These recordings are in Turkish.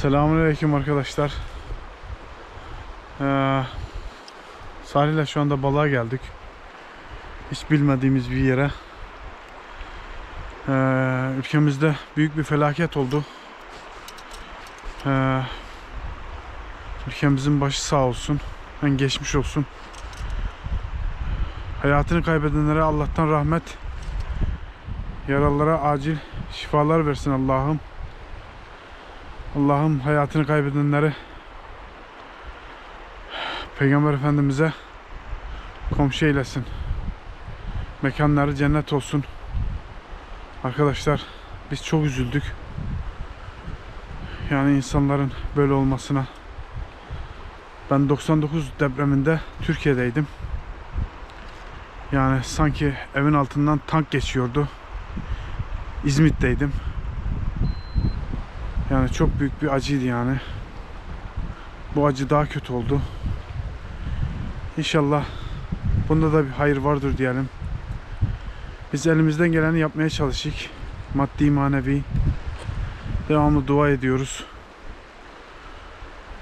Selamünaleyküm arkadaşlar. Ee, Salih'le şu anda balığa geldik. Hiç bilmediğimiz bir yere. Ee, ülkemizde büyük bir felaket oldu. Ee, ülkemizin başı sağ olsun. Ben geçmiş olsun. Hayatını kaybedenlere Allah'tan rahmet. Yaralılara acil şifalar versin Allah'ım. Allah'ım hayatını kaybedenleri Peygamber Efendimiz'e komşu eylesin. Mekanları cennet olsun. Arkadaşlar biz çok üzüldük. Yani insanların böyle olmasına. Ben 99 depreminde Türkiye'deydim. Yani sanki evin altından tank geçiyordu. İzmit'teydim. Yani çok büyük bir acıydı yani. Bu acı daha kötü oldu. İnşallah bunda da bir hayır vardır diyelim. Biz elimizden geleni yapmaya çalıştık. Maddi manevi. Devamlı dua ediyoruz.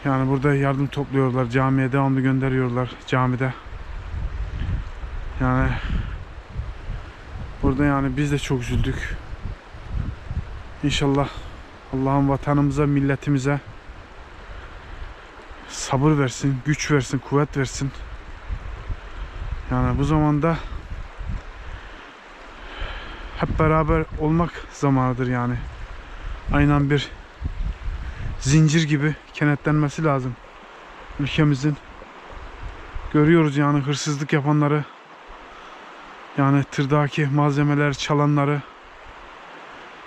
Yani burada yardım topluyorlar. Camiye devamlı gönderiyorlar. Camide. Yani burada yani biz de çok üzüldük. İnşallah Allah'ın vatanımıza, milletimize sabır versin, güç versin, kuvvet versin. Yani bu zamanda hep beraber olmak zamanıdır yani. Aynen bir zincir gibi kenetlenmesi lazım ülkemizin. Görüyoruz yani hırsızlık yapanları, yani tırdaki malzemeler çalanları,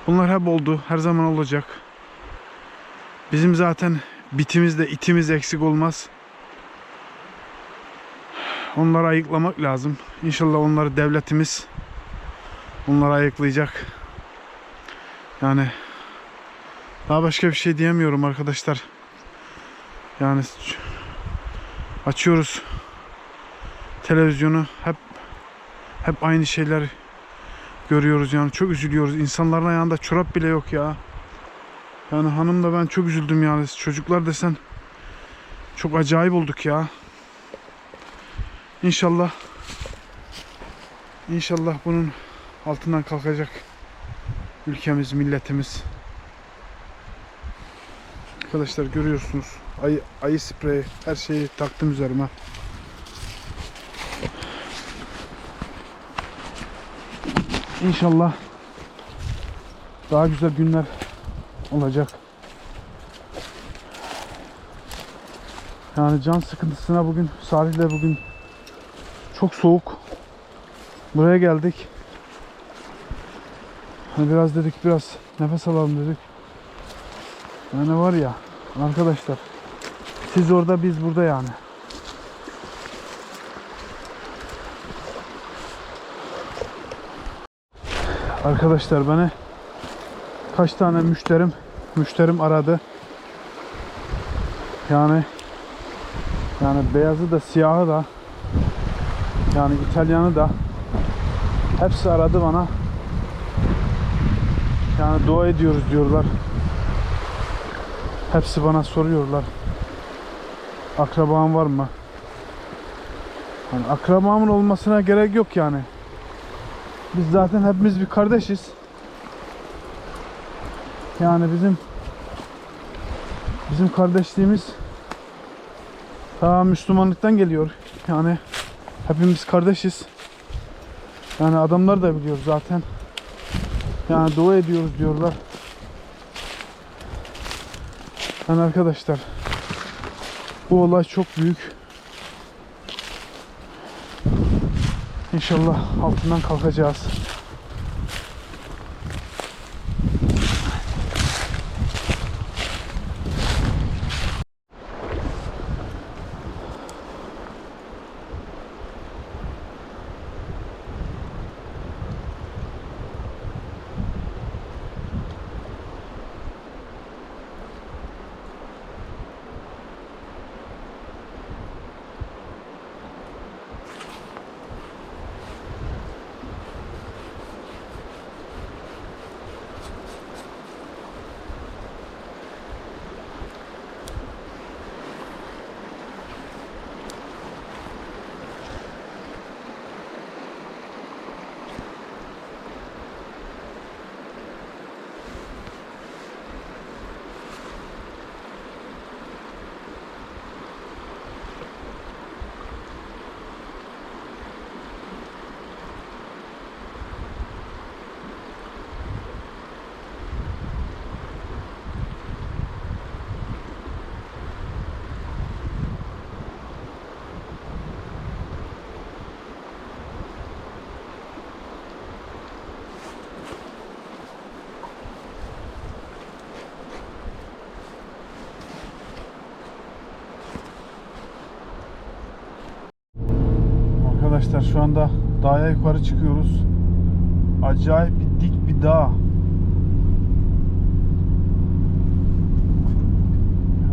Bunlar hep oldu. Her zaman olacak. Bizim zaten bitimizde itimiz eksik olmaz. Onları ayıklamak lazım. İnşallah onları devletimiz onları ayıklayacak. Yani daha başka bir şey diyemiyorum arkadaşlar. Yani açıyoruz televizyonu hep hep aynı şeyler görüyoruz yani çok üzülüyoruz. İnsanların ayağında çorap bile yok ya. Yani hanım da ben çok üzüldüm yani. Çocuklar desen çok acayip olduk ya. İnşallah İnşallah bunun altından kalkacak ülkemiz, milletimiz. Arkadaşlar görüyorsunuz. Ayı, ayı spreyi her şeyi taktım üzerime. İnşallah daha güzel günler olacak. Yani can sıkıntısına bugün Salih'le bugün çok soğuk. Buraya geldik. Hani biraz dedik biraz nefes alalım dedik. Yani var ya arkadaşlar siz orada biz burada yani. Arkadaşlar beni kaç tane müşterim müşterim aradı. Yani yani beyazı da siyahı da yani İtalyanı da hepsi aradı bana. Yani dua ediyoruz diyorlar. Hepsi bana soruyorlar. Akraban var mı? Yani akrabamın olmasına gerek yok yani. Biz zaten hepimiz bir kardeşiz. Yani bizim bizim kardeşliğimiz ta Müslümanlıktan geliyor. Yani hepimiz kardeşiz. Yani adamlar da biliyor zaten. Yani dua ediyoruz diyorlar. Yani arkadaşlar bu olay çok büyük. İnşallah altından kalkacağız. Arkadaşlar şu anda dağa yukarı çıkıyoruz. Acayip bir dik bir dağ.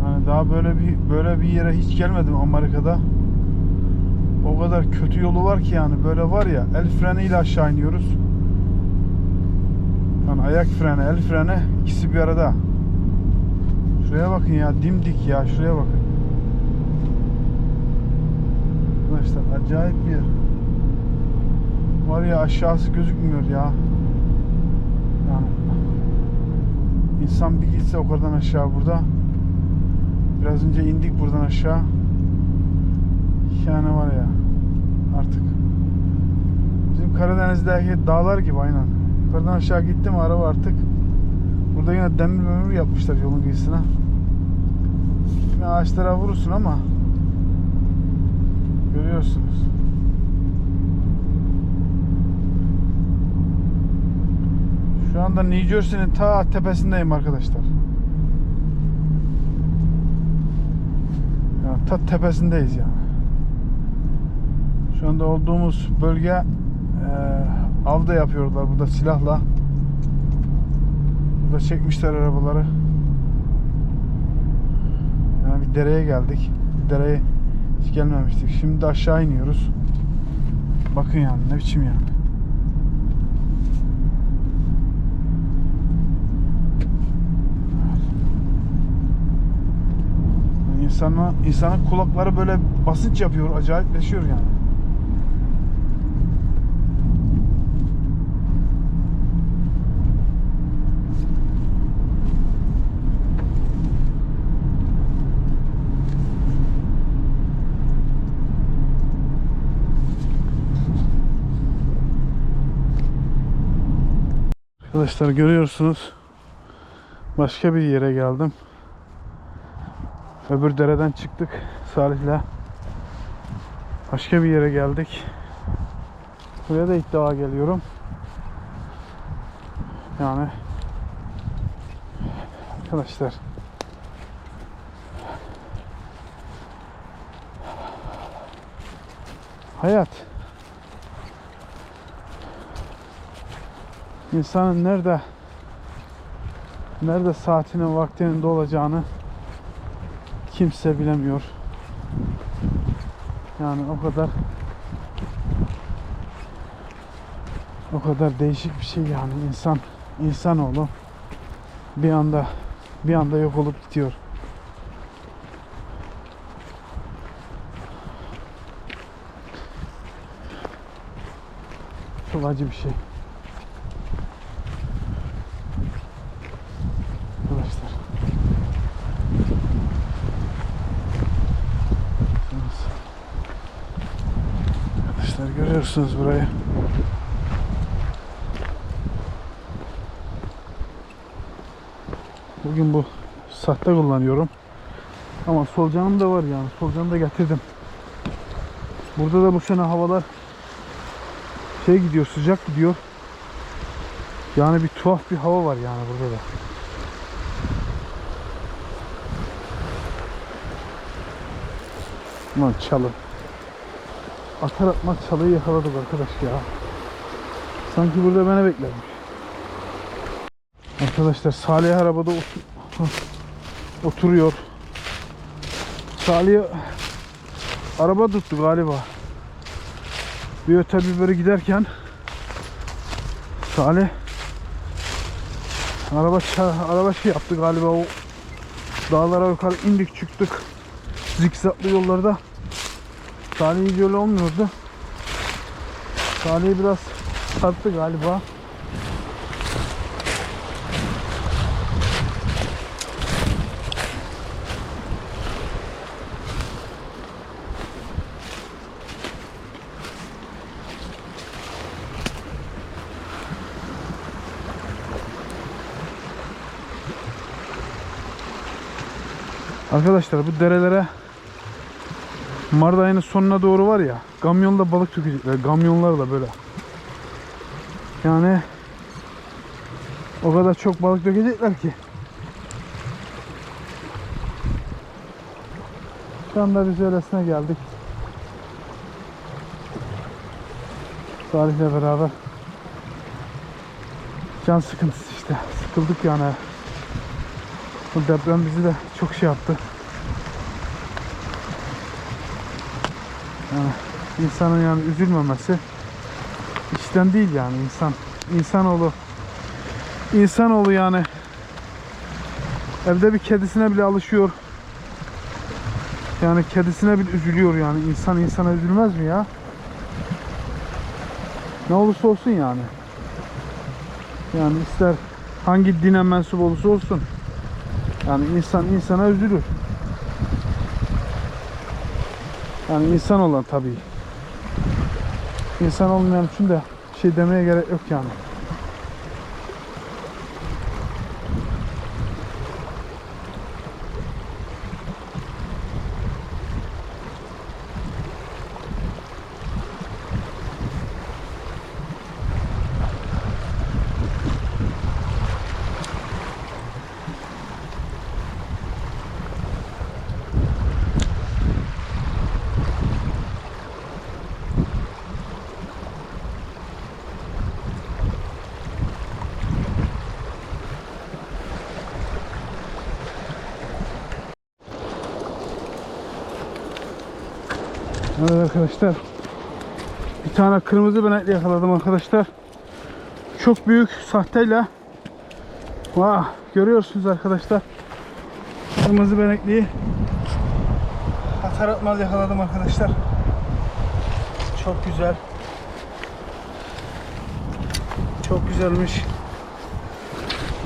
Yani daha böyle bir böyle bir yere hiç gelmedim Amerika'da. O kadar kötü yolu var ki yani böyle var ya el freniyle aşağı iniyoruz. Yani ayak freni, el freni ikisi bir arada. Şuraya bakın ya dimdik ya şuraya bakın. Arkadaşlar acayip bir yer. Var ya aşağısı gözükmüyor ya. Yani insan bir gitse o kadar aşağı burada. Biraz önce indik buradan aşağı. Yani var ya artık bizim Karadeniz'deki dağlar gibi aynen. Yukarıdan aşağı gitti mi araba artık. Burada yine demir memur yapmışlar yolun kıyısına. Yine ağaçlara vurursun ama görüyorsunuz. Şu anda New Jersey'nin ta tepesindeyim arkadaşlar. Yani ta tepesindeyiz yani. Şu anda olduğumuz bölge e, avda yapıyorlar burada silahla. Burada çekmişler arabaları. Yani bir dereye geldik. Dereye hiç gelmemiştik. Şimdi aşağı iniyoruz. Bakın yani ne biçim yani. İnsanın, insanın kulakları böyle basınç yapıyor, acayipleşiyor yani. Arkadaşlar görüyorsunuz başka bir yere geldim. Öbür dereden çıktık Salih'le. Başka bir yere geldik. Buraya da ilk defa geliyorum. Yani arkadaşlar hayat insanın nerede nerede saatinin vaktinin olacağını kimse bilemiyor. Yani o kadar o kadar değişik bir şey yani insan insanoğlu bir anda bir anda yok olup gidiyor. Çok acı bir şey. Arkadaşlar. Arkadaşlar görüyorsunuz burayı. Bugün bu sahte kullanıyorum. Ama solucanım da var yani. Solucanı da getirdim. Burada da bu sene havalar şey gidiyor, sıcak gidiyor. Yani bir tuhaf bir hava var yani burada da. Lan çalı. Atar atmaz çalıyı yakaladık arkadaş ya. Sanki burada beni beklermiş. Arkadaşlar Salih arabada otur oturuyor. Salih araba tuttu galiba. Bir öte bir böyle giderken Salih araba araba şey yaptı galiba o dağlara yukarı indik çıktık zikzaklı yollarda Salih öyle olmuyordu. Salih biraz çarptı galiba. Arkadaşlar bu derelere Mart ayının sonuna doğru var ya kamyonla balık tükecekler. Kamyonlarla böyle. Yani o kadar çok balık dökecekler ki. Şu anda biz öylesine geldik. Salih'le beraber can sıkıntısı işte. Sıkıldık yani. Bu deprem bizi de çok şey yaptı. Yani insanın yani üzülmemesi işten değil yani insan. insanoğlu insanoğlu yani evde bir kedisine bile alışıyor. Yani kedisine bile üzülüyor yani. insan insana üzülmez mi ya? Ne olursa olsun yani. Yani ister hangi dine mensup olursa olsun. Yani insan insana üzülür. Yani insan olan tabii. İnsan olmayan için de şey demeye gerek yok yani. Evet arkadaşlar. Bir tane kırmızı benekli yakaladım arkadaşlar. Çok büyük sahteyle. Vah görüyorsunuz arkadaşlar. Kırmızı benekliyi atar atmaz yakaladım arkadaşlar. Çok güzel. Çok güzelmiş.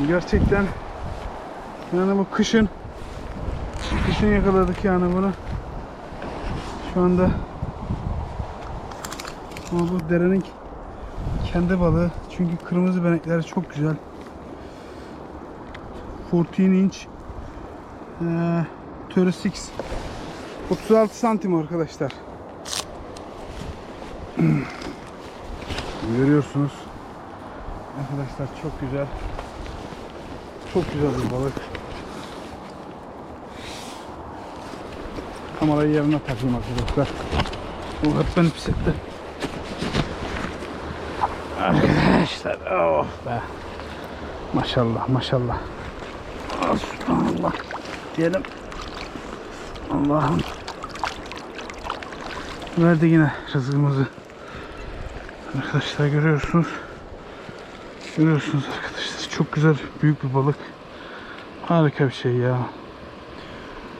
Gerçekten yani bu kışın kışın yakaladık yani bunu. Şu anda ama bu derenin kendi balığı. Çünkü kırmızı benekleri çok güzel. 14 inch eee 36 36 santim arkadaşlar. Görüyorsunuz. Arkadaşlar çok güzel. Çok güzel bir balık. Kamerayı yerine takayım arkadaşlar. Bu hep beni pis etti. Arkadaşlar oh be. Maşallah maşallah. Ah, Subhanallah. Diyelim. Allah'ım. Verdi yine rızkımızı. Arkadaşlar görüyorsunuz. Görüyorsunuz arkadaşlar. Çok güzel büyük bir balık. Harika bir şey ya.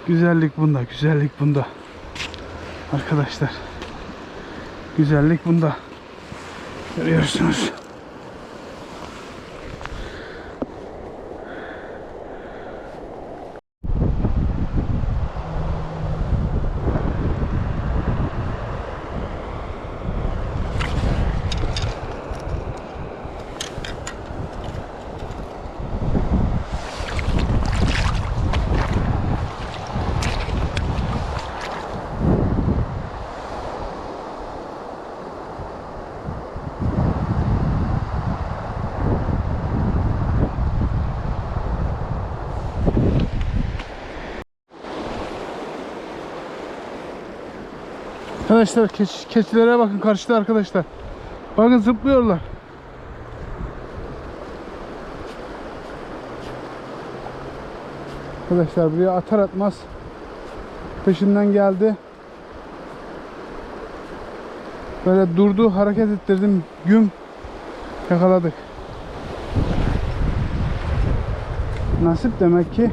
Güzellik bunda, güzellik bunda. Arkadaşlar. Güzellik bunda. Görüyorsunuz. Arkadaşlar keş, keçilere bakın karşıda arkadaşlar. Bakın zıplıyorlar. Arkadaşlar buraya atar atmaz peşinden geldi. Böyle durdu hareket ettirdim güm yakaladık. Nasip demek ki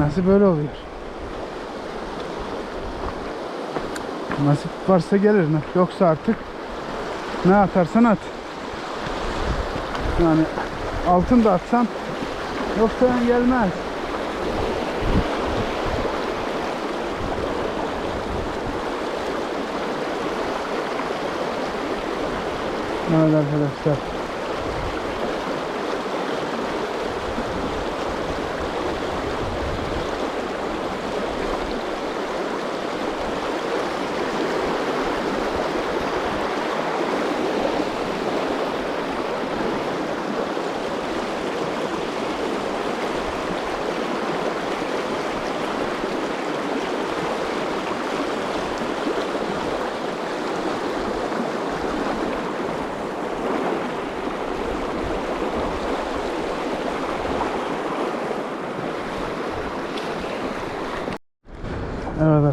Nasip böyle oluyor. Nasip varsa gelir. Yoksa artık ne atarsan at. Yani altın da atsan yoksa gelmez. Evet arkadaşlar.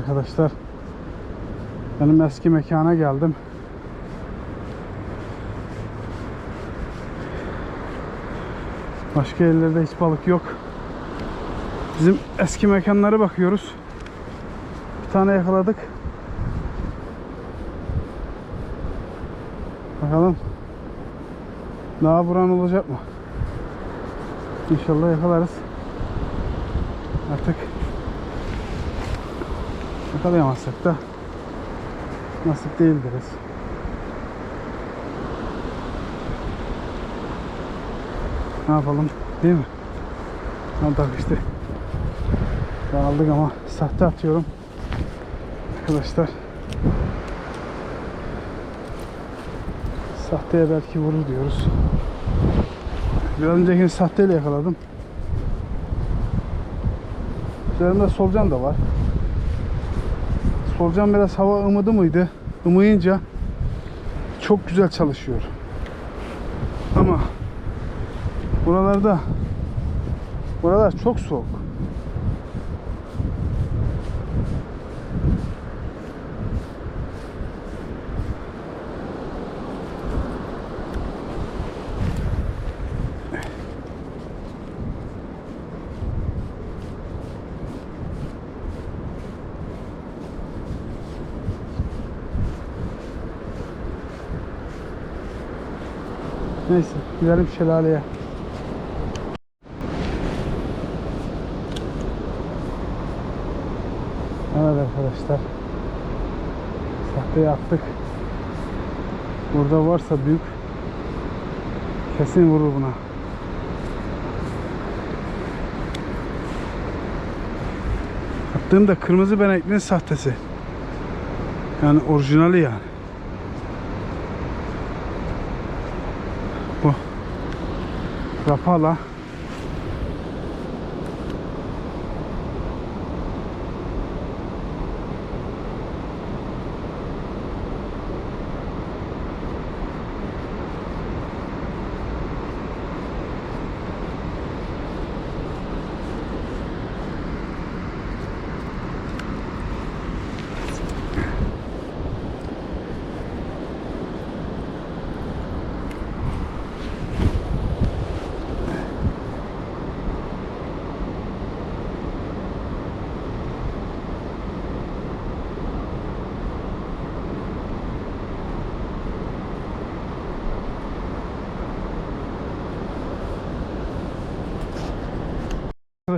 Arkadaşlar. Benim eski mekana geldim. Başka yerlerde hiç balık yok. Bizim eski mekanlara bakıyoruz. Bir tane yakaladık. Bakalım. Daha buran olacak mı? İnşallah yakalarız. Artık yakalayamazsak da nasip değil deriz. Ne yapalım değil mi? Aldık işte. Aldık ama sahte atıyorum. Arkadaşlar. Sahteye belki vurur diyoruz. Bir önceki sahteyle yakaladım. Üzerimde solucan da var. Solucan biraz hava ımıdı mıydı? Imıyınca çok güzel çalışıyor. Ama buralarda buralar çok soğuk. Gidelim şelaleye. Evet arkadaşlar. Sahteye attık. Burada varsa büyük kesin vurur buna. Attığım da kırmızı benekliğin sahtesi. Yani orijinali yani. Rapala.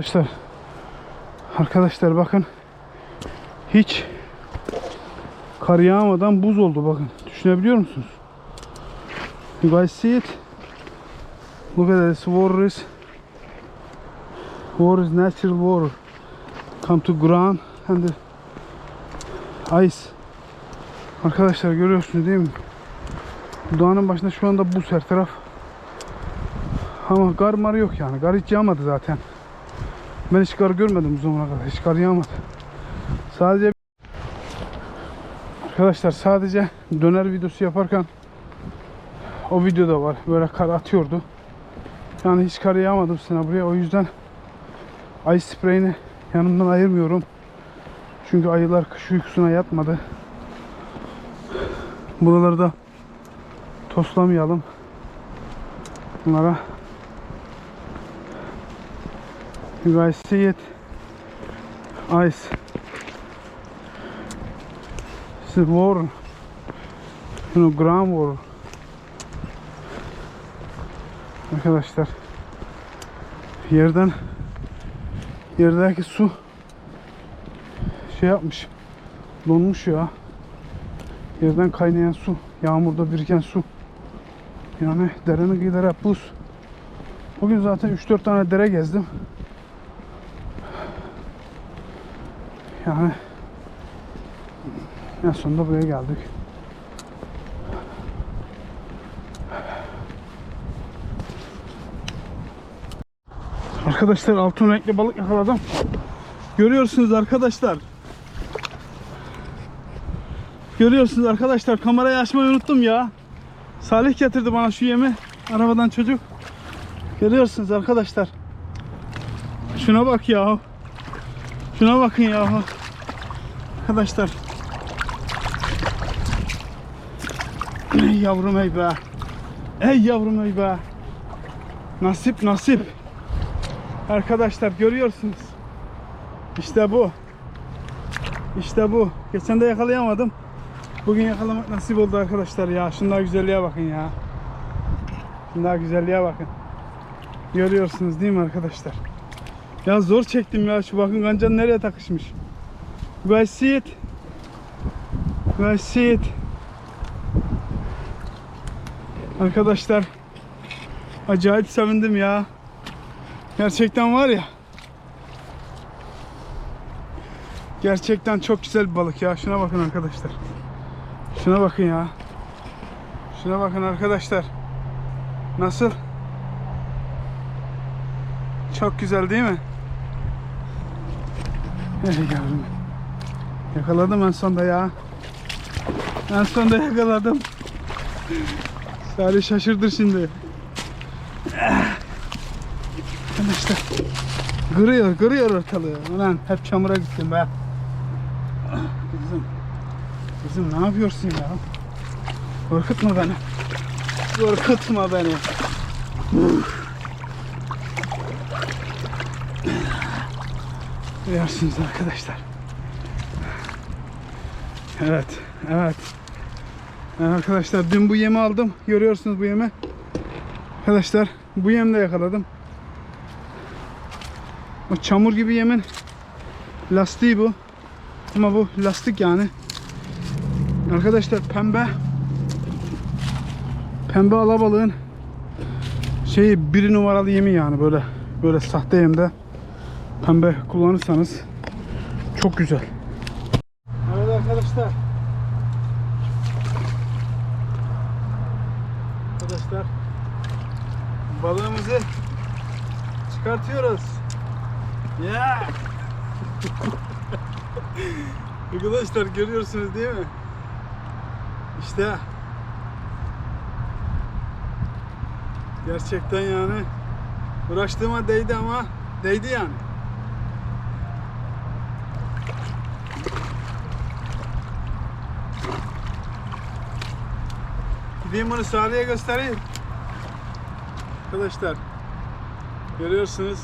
Arkadaşlar Arkadaşlar bakın hiç kar yağmadan buz oldu bakın. Düşünebiliyor musunuz? You guys see it? Look at this water is water is natural water. Come to ground and the ice. Arkadaşlar görüyorsunuz değil mi? Dağın başında şu anda buz her taraf. Ama kar mar yok yani. Kar hiç yağmadı zaten. Ben hiç kar görmedim bu zamana kadar. Hiç kar yağmadı. Sadece Arkadaşlar sadece döner videosu yaparken o videoda var. Böyle kar atıyordu. Yani hiç kar yağmadı bu sene buraya. O yüzden ay spreyini yanımdan ayırmıyorum. Çünkü ayılar kış uykusuna yatmadı. Buraları da toslamayalım. Bunlara You guys see it? Ice. This is water. You know, ground water. Arkadaşlar yerden yerdeki su şey yapmış donmuş ya yerden kaynayan su yağmurda biriken su yani derenin hep buz bugün zaten 3-4 tane dere gezdim Yani en sonunda buraya geldik. Arkadaşlar altın renkli balık yakaladım. Görüyorsunuz arkadaşlar. Görüyorsunuz arkadaşlar kamerayı açmayı unuttum ya. Salih getirdi bana şu yemi. Arabadan çocuk. Görüyorsunuz arkadaşlar. Şuna bak ya. Şuna bakın ya. Arkadaşlar. Ey yavrum ey be. Ey yavrum ey be. Nasip nasip. Arkadaşlar görüyorsunuz. İşte bu. İşte bu. Geçen de yakalayamadım. Bugün yakalamak nasip oldu arkadaşlar ya. Şunlar güzelliğe bakın ya. Şunlar güzelliğe bakın. Görüyorsunuz değil mi arkadaşlar? Ya zor çektim ya. Şu bakın kancan nereye takışmış. You guys see it? You guys see it? Arkadaşlar acayip sevindim ya. Gerçekten var ya. Gerçekten çok güzel bir balık ya. Şuna bakın arkadaşlar. Şuna bakın ya. Şuna bakın arkadaşlar. Nasıl? Çok güzel değil mi? Ey yavrum. Yakaladım en sonda ya. En sonda yakaladım. Salih şaşırdır şimdi. Arkadaşlar. Kırıyor, kırıyor ortalığı. Ulan hep çamura gittim be. Kızım. Kızım ne yapıyorsun ya? Korkutma beni. Korkutma beni. Görüyorsunuz arkadaşlar. Evet, evet. Arkadaşlar dün bu yemi aldım. Görüyorsunuz bu yemi. Arkadaşlar bu yemde yakaladım. O çamur gibi yemin lastiği bu. Ama bu lastik yani. Arkadaşlar pembe pembe alabalığın şeyi bir numaralı yemi yani böyle böyle sahte yemde pembe kullanırsanız çok güzel. Evet arkadaşlar. Arkadaşlar balığımızı çıkartıyoruz. Ya. Arkadaşlar görüyorsunuz değil mi? İşte gerçekten yani uğraştığıma değdi ama değdi yani. Gideyim bunu Salih'e göstereyim. Arkadaşlar görüyorsunuz.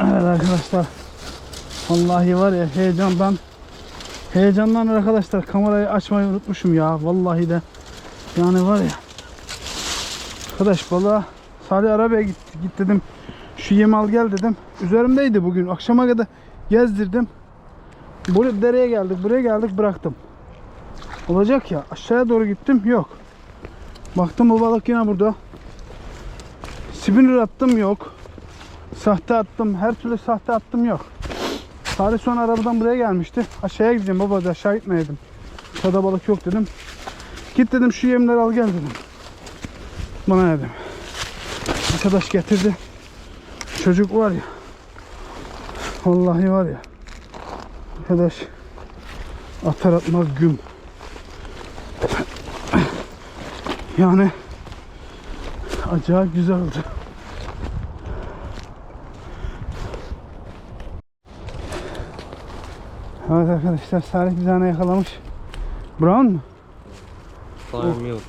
Evet arkadaşlar. Vallahi var ya heyecandan heyecandan arkadaşlar kamerayı açmayı unutmuşum ya. Vallahi de yani var ya. Arkadaş balığa Salih arabaya git, git dedim. Şu yemi al gel dedim. Üzerimdeydi bugün. Akşama kadar gezdirdim. Buraya dereye geldik. Buraya geldik bıraktım. Olacak ya. Aşağıya doğru gittim. Yok. Baktım bu balık yine burada. Spinner attım yok. Sahte attım. Her türlü sahte attım yok. Salih sonra arabadan buraya gelmişti. Aşağıya gideceğim baba dedi. Aşağı gitmeyedim. Aşağıda balık yok dedim. Git dedim şu yemleri al gel dedim. Bana dedim. Arkadaş getirdi. Çocuk var ya. Vallahi var ya. Arkadaş atar atmaz güm. Yani acayip güzel oldu. Evet arkadaşlar Salih bir tane yakalamış. Brown mu? Farm yok.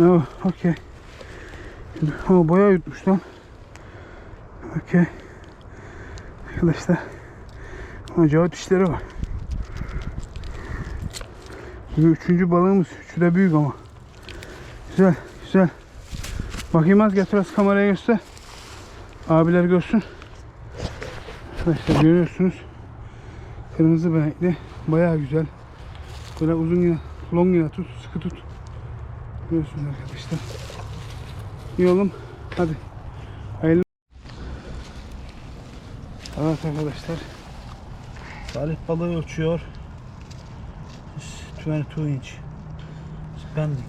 Oh, okey. O boya yutmuş lan. Okey. Arkadaşlar. Acayip dişleri var. Bu üçüncü balığımız. Üçü de büyük ama. Güzel, güzel. Bakayım az getir az kameraya göster. Abiler görsün. Arkadaşlar görüyorsunuz. Kırmızı benekli. Bayağı güzel. Böyle uzun yine, long yine tut, sıkı tut. Görüyorsunuz arkadaşlar. İyi oğlum. Hadi. Hayırlı. Evet arkadaşlar. Salih balığı. It's 22 inch. It's bending.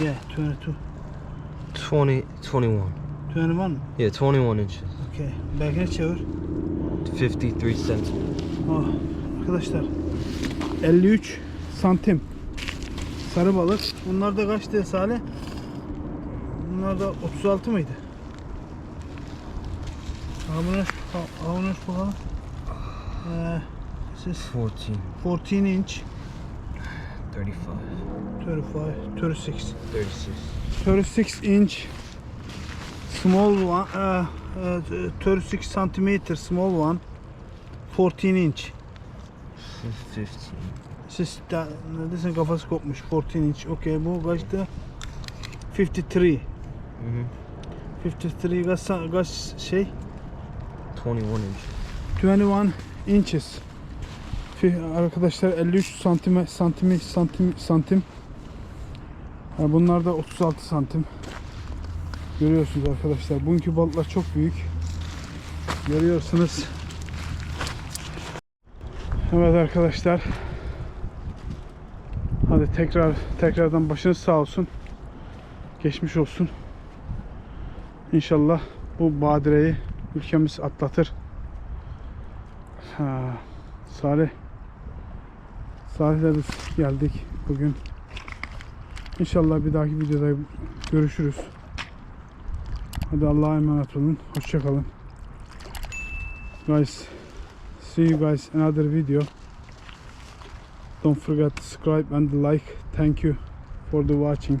Yeah, 22. 20, 21. 21 mı? Yeah, 21 inches. Okay. Belki çevir. 53 centimeters. Oh, arkadaşlar 53 santim sarı balık. Bunlar da kaç diye Salih? Bunlar da 36 mıydı? Ha bunu bakalım. This is 14, 14 inch, 35, 35, 36. 36. 36 inch small one uh, uh, 36 centimeter small one 14 inch 15. siz de, neredesin kafası kopmuş 14 inch okey bu kaçtı 53 Mm-hmm. 53 kaç, sa- kaç şey 21 inches. 21 inches. Arkadaşlar 53 santime santimi santim santim. Ha, bunlar da 36 santim. Görüyorsunuz arkadaşlar bugünkü balıklar çok büyük. Görüyorsunuz. Evet arkadaşlar. Hadi tekrar tekrardan başınız sağ olsun. Geçmiş olsun. İnşallah bu badireyi ülkemiz atlatır Ha, Salih. Salih'le biz geldik bugün. İnşallah bir dahaki videoda görüşürüz. Hadi Allah'a emanet olun. Hoşçakalın. Guys, see you guys another video. Don't forget to subscribe and like. Thank you for the watching.